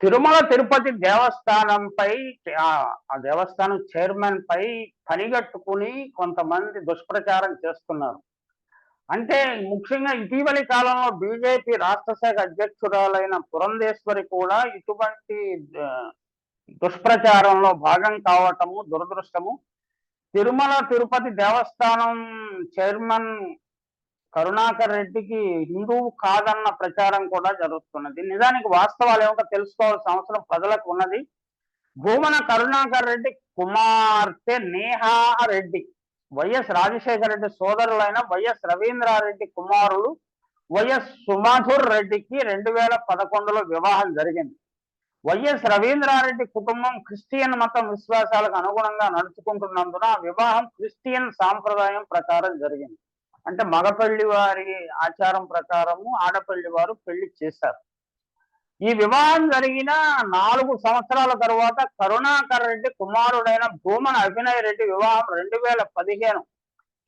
తిరుమల తిరుపతి దేవస్థానంపై ఆ ఆ దేవస్థానం చైర్మన్ పై పనిగట్టుకుని కొంతమంది దుష్ప్రచారం చేస్తున్నారు. అంటే ముఖ్యంగా ఇటీవలి కాలంలో బీజేపీ రాష్ట్ర శాఖ అధ్యక్షురాలైన పురంధేశ్వరి కూడా ఇటువంటి దుష్ప్రచారంలో భాగం కావటము దురదృష్టము. తిరుమల తిరుపతి దేవస్థానం చైర్మన్ కరుణాకర్ రెడ్డికి హిందువు కాదన్న ప్రచారం కూడా జరుగుతున్నది. నిజానికి వాస్తవాలు ఏమిటో తెలుసుకోవాల్సిన అవసరం ప్రజలకు ఉన్నది. భూమన కరుణాకర్ రెడ్డి కుమార్తె నేహా రెడ్డి వైఎస్ రాజశేఖర రెడ్డి సోదరులైన వైఎస్ రవీంద్రారెడ్డి కుమారులు వైఎస్ సుమధుర్ రెడ్డికి రెండు వేల పదకొండులో వివాహం జరిగింది. వైఎస్ రవీంద్రారెడ్డి కుటుంబం క్రిస్టియన్ మతం విశ్వాసాలకు అనుగుణంగా నడుచుకుంటున్నందున వివాహం క్రిస్టియన్ సాంప్రదాయం ప్రకారం జరిగింది. అంటే మగపల్లి వారి ఆచారం ప్రకారము ఆడపల్లి వారు పెళ్ళి చేశారు. ఈ వివాహం జరిగిన నాలుగు సంవత్సరాల తరువాత కరుణాకర్ రెడ్డి కుమారుడైన భూమన అభినయ్ రెడ్డి వివాహం రెండు వేల పదిహేను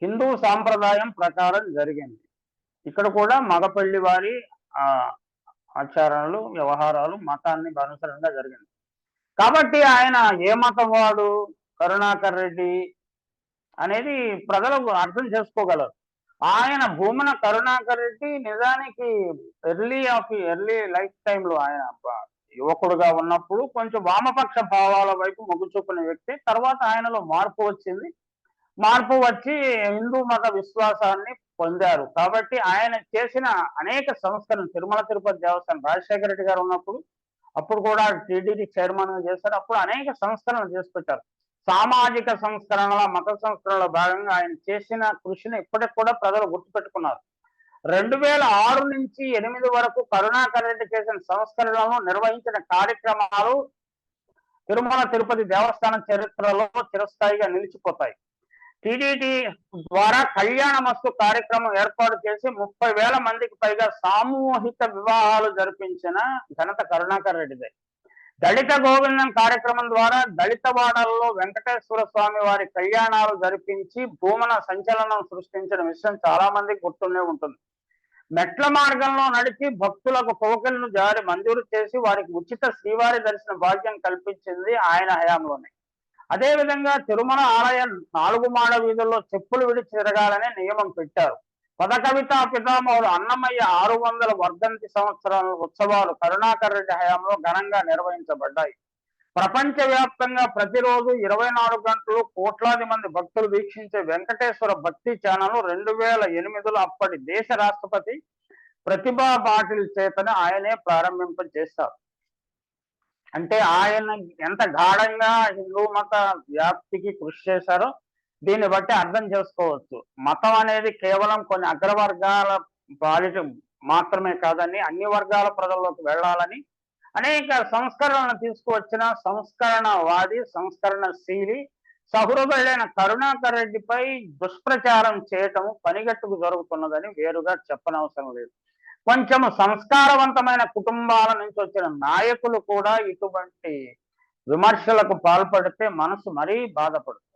హిందూ సాంప్రదాయం ప్రకారం జరిగింది. ఇక్కడ కూడా మగపల్లి వారి ఆ ఆచారాలు వ్యవహారాలు మతాన్ని అనుసరంగా జరిగింది. కాబట్టి ఆయన ఏ మతం వాడు కరుణాకర్ రెడ్డి అనేది ప్రజలకు అర్థం చేసుకోగలరు. ఆయన భూమన కరుణాకర్ రెడ్డి నిజానికి ఎర్లీ ఆఫ్ ఎర్లీ లైఫ్ టైంలో ఆయన యువకుడుగా ఉన్నప్పుడు కొంచెం వామపక్ష భావాల వైపు మొగ్గు చూపిన వ్యక్తి. తర్వాత ఆయనలో మార్పు వచ్చింది. మార్పు వచ్చి హిందూ మత విశ్వాసాన్ని పొందారు. కాబట్టి ఆయన చేసిన అనేక సంస్కరణ తిరుమల తిరుపతి దేవస్థానం రాజశేఖర రెడ్డి గారు ఉన్నప్పుడు అప్పుడు కూడా టీడీడీ చైర్మన్ చేశారు. అప్పుడు అనేక సంస్కరణలు చేసుకొచ్చారు. సామాజిక సంస్కరణల మత సంస్కరణలో భాగంగా ఆయన చేసిన కృషిని ఇప్పటికి కూడా ప్రజలు గుర్తుపెట్టుకున్నారు. రెండు వేల ఆరు నుంచి ఎనిమిది వరకు కరుణాకర్ రెడ్డి చేసిన సంస్కరణలను నిర్వహించిన కార్యక్రమాలు తిరుమల తిరుపతి దేవస్థానం చరిత్రలో చిరస్థాయిగా నిలిచిపోతాయి. టీడీటీ ద్వారా కళ్యాణమస్తు కార్యక్రమం ఏర్పాటు చేసి ముప్పై వేల మందికి పైగా సామూహిక వివాహాలు జరిపించిన ఘనత కరుణాకర్ రెడ్డిదే. దళిత గోవిందం కార్యక్రమం ద్వారా దళిత వాడల్లో వెంకటేశ్వర స్వామి వారి కళ్యాణాలు జరిపించి భూమన సంచలనం సృష్టించిన విషయం చాలా మంది గుర్తుండే ఉంటుంది. మెట్ల మార్గంలో నడిచి భక్తులకు కోకిలను జారి మంజూరు చేసి వారికి ఉచిత శ్రీవారి దర్శన భాగ్యం కల్పించింది ఆయన హయాంలోనే. అదే విధంగా తిరుమల ఆలయం నాలుగు మాడ వీధుల్లో చెప్పులు విడిచి తిరగాలని నియమం పెట్టారు. పదకవిత పితామహుడు అన్నమయ్య ఆరు వందల వర్ధంతి సంవత్సరాల ఉత్సవాలు కరుణాకర్ రెడ్డి హయాంలో ఘనంగా నిర్వహించబడ్డాయి. ప్రపంచ వ్యాప్తంగా ప్రతిరోజు ఇరవై నాలుగు గంటలు కోట్లాది మంది భక్తులు వీక్షించే వెంకటేశ్వర భక్తి ఛానల్ రెండు వేల ఎనిమిదిలో అప్పటి దేశ రాష్ట్రపతి ప్రతిభా పాటిల్ చేతనే ఆయనే ప్రారంభింపజేశారు అంటే ఆయన ఎంత గాఢంగా హిందూ మత వ్యాప్తికి కృషి చేశారో దీన్ని బట్టి అర్థం చేసుకోవచ్చు. మతం అనేది కేవలం కొన్ని అగ్రవర్గాల బాలిట మాత్రమే కాదని అన్ని వర్గాల ప్రజల్లోకి వెళ్ళాలని అనేక సంస్కరణలు తీసుకువచ్చిన సంస్కరణవాది సంస్కరణశీలి సహృదయుడైన కరుణాకర్ రెడ్డిపై దుష్ప్రచారం చేయటము పనిగట్టుకు జరుగుతున్నదని వేరుగా చెప్పనవసరం లేదు. కొంచెం సంస్కారవంతమైన కుటుంబాల నుంచి వచ్చిన నాయకులు కూడా ఇటువంటి విమర్శలకు పాల్పడితే మనసు మరీ బాధపడుతుంది.